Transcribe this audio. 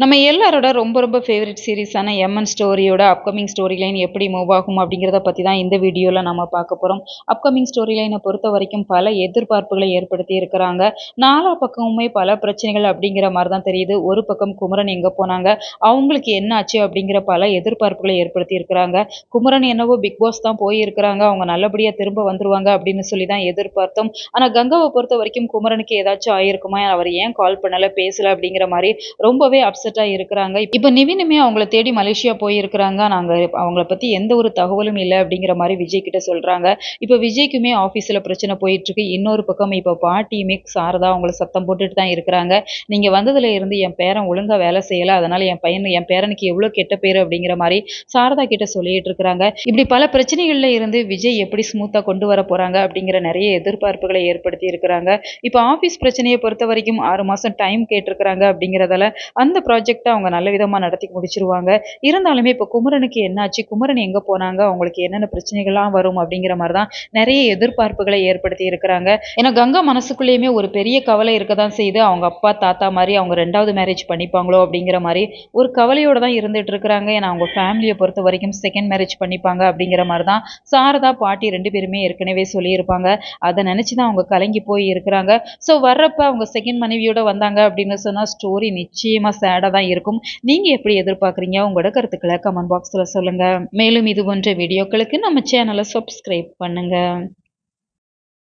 நம்ம எல்லாரோட ரொம்ப ரொம்ப ஃபேவரட் சீரிஸான எம்என் ஸ்டோரியோட அப்கமிங் ஸ்டோரி லைன் எப்படி மூவ் ஆகும் அப்படிங்கிறத பற்றி தான் இந்த வீடியோவில் நம்ம பார்க்க போகிறோம் அப்கமிங் ஸ்டோரி லைனை பொறுத்த வரைக்கும் பல எதிர்பார்ப்புகளை ஏற்படுத்தி இருக்கிறாங்க. நாலா பக்கமுமே பல பிரச்சனைகள் அப்படிங்கிற மாதிரி தான் தெரியுது. ஒரு பக்கம் குமரன் எங்கே போனாங்க? அவங்களுக்கு என்ன ஆச்சு அப்படிங்கிற பல எதிர்பார்ப்புகளை ஏற்படுத்தி இருக்கிறாங்க. குமரன் என்னவோ பிக் பாஸ் தான் போயிருக்கிறாங்க. அவங்க நல்லபடியாக திரும்ப வந்துருவாங்க அப்படின்னு சொல்லி தான் எதிர்பார்த்தோம். ஆனால் கங்காவை பொறுத்த வரைக்கும் குமரனுக்கு ஏதாச்சும் ஆயிருக்குமா? அவர் ஏன் கால் பண்ணலை? பேசலை அப்படிங்கிற மாதிரி ரொம்பவே அப்செட் அப்செட்டாக இருக்கிறாங்க. இப்போ நிவினுமே அவங்கள தேடி மலேசியா போயிருக்கிறாங்க. நாங்கள் அவங்கள பற்றி எந்த ஒரு தகவலும் இல்லை அப்படிங்கிற மாதிரி விஜய் கிட்ட சொல்கிறாங்க இப்போ விஜய்க்குமே ஆஃபீஸில் பிரச்சனை போயிட்டுருக்கு. இன்னொரு பக்கம் இப்போ பாட்டியுமே சாரதா அவங்கள சத்தம் போட்டுட்டு தான் இருக்கிறாங்க. நீங்கள் வந்ததுல இருந்து என் பேரன் ஒழுங்காக வேலை செய்யலை. அதனால் என் பையன் என் பேரனுக்கு எவ்வளோ கெட்ட பேர் அப்படிங்கிற மாதிரி சாரதா கிட்ட சொல்லிட்டு இருக்கிறாங்க. இப்படி பல பிரச்சனைகளில் இருந்து விஜய் எப்படி ஸ்மூத்தாக கொண்டு வர போகிறாங்க அப்படிங்கிற நிறைய எதிர்பார்ப்புகளை ஏற்படுத்தி இருக்கிறாங்க. இப்போ ஆஃபீஸ் பிரச்சனையை பொறுத்த வரைக்கும் ஆறு மாதம் டைம் கேட்டிருக்கிறாங்க அப்படிங்கிறதால அந்த ப்ராஜெக்டை அவங்க நல்ல விதமாக நடத்தி முடிச்சிருவாங்க. இருந்தாலுமே இப்போ குமரனுக்கு என்னாச்சு? குமரன் எங்கே போனாங்க? அவங்களுக்கு என்னென்ன பிரச்சனைகள்லாம் வரும் அப்படிங்கிற மாதிரி தான் நிறைய எதிர்பார்ப்புகளை ஏற்படுத்தி இருக்கிறாங்க. ஏன்னா கங்கா மனசுக்குள்ளேயுமே ஒரு பெரிய கவலை இருக்க தான் செய்யுது அவங்க அப்பா தாத்தா மாதிரி அவங்க ரெண்டாவது மேரேஜ் பண்ணிப்பாங்களோ அப்படிங்கிற மாதிரி ஒரு கவலையோடு தான் இருந்துட்டு இருக்கிறாங்க. ஏன்னா அவங்க ஃபேமிலியை பொறுத்த வரைக்கும் செகண்ட் மேரேஜ் பண்ணிப்பாங்க அப்படிங்கிற மாதிரி தான் சாரதா பாட்டி ரெண்டு பேருமே ஏற்கனவே சொல்லியிருப்பாங்க. அதை நினச்சி தான் அவங்க கலங்கி போய் இருக்கிறாங்க. ஸோ வர்றப்ப அவங்க செகண்ட் மனைவியோட வந்தாங்க அப்படின்னு சொன்னால் ஸ்டோரி நிச்சயமாக சேடாக தான் இருக்கும். நீங்கள் எப்படி எதிர்பார்க்குறீங்க? உங்களோட கருத்துக்களை கமெண்ட் பாக்ஸில் சொல்லுங்கள் மேலும் இது போன்ற வீடியோக்களுக்கு நம்ம சேனலை சப்ஸ்கிரைப் பண்ணுங்கள்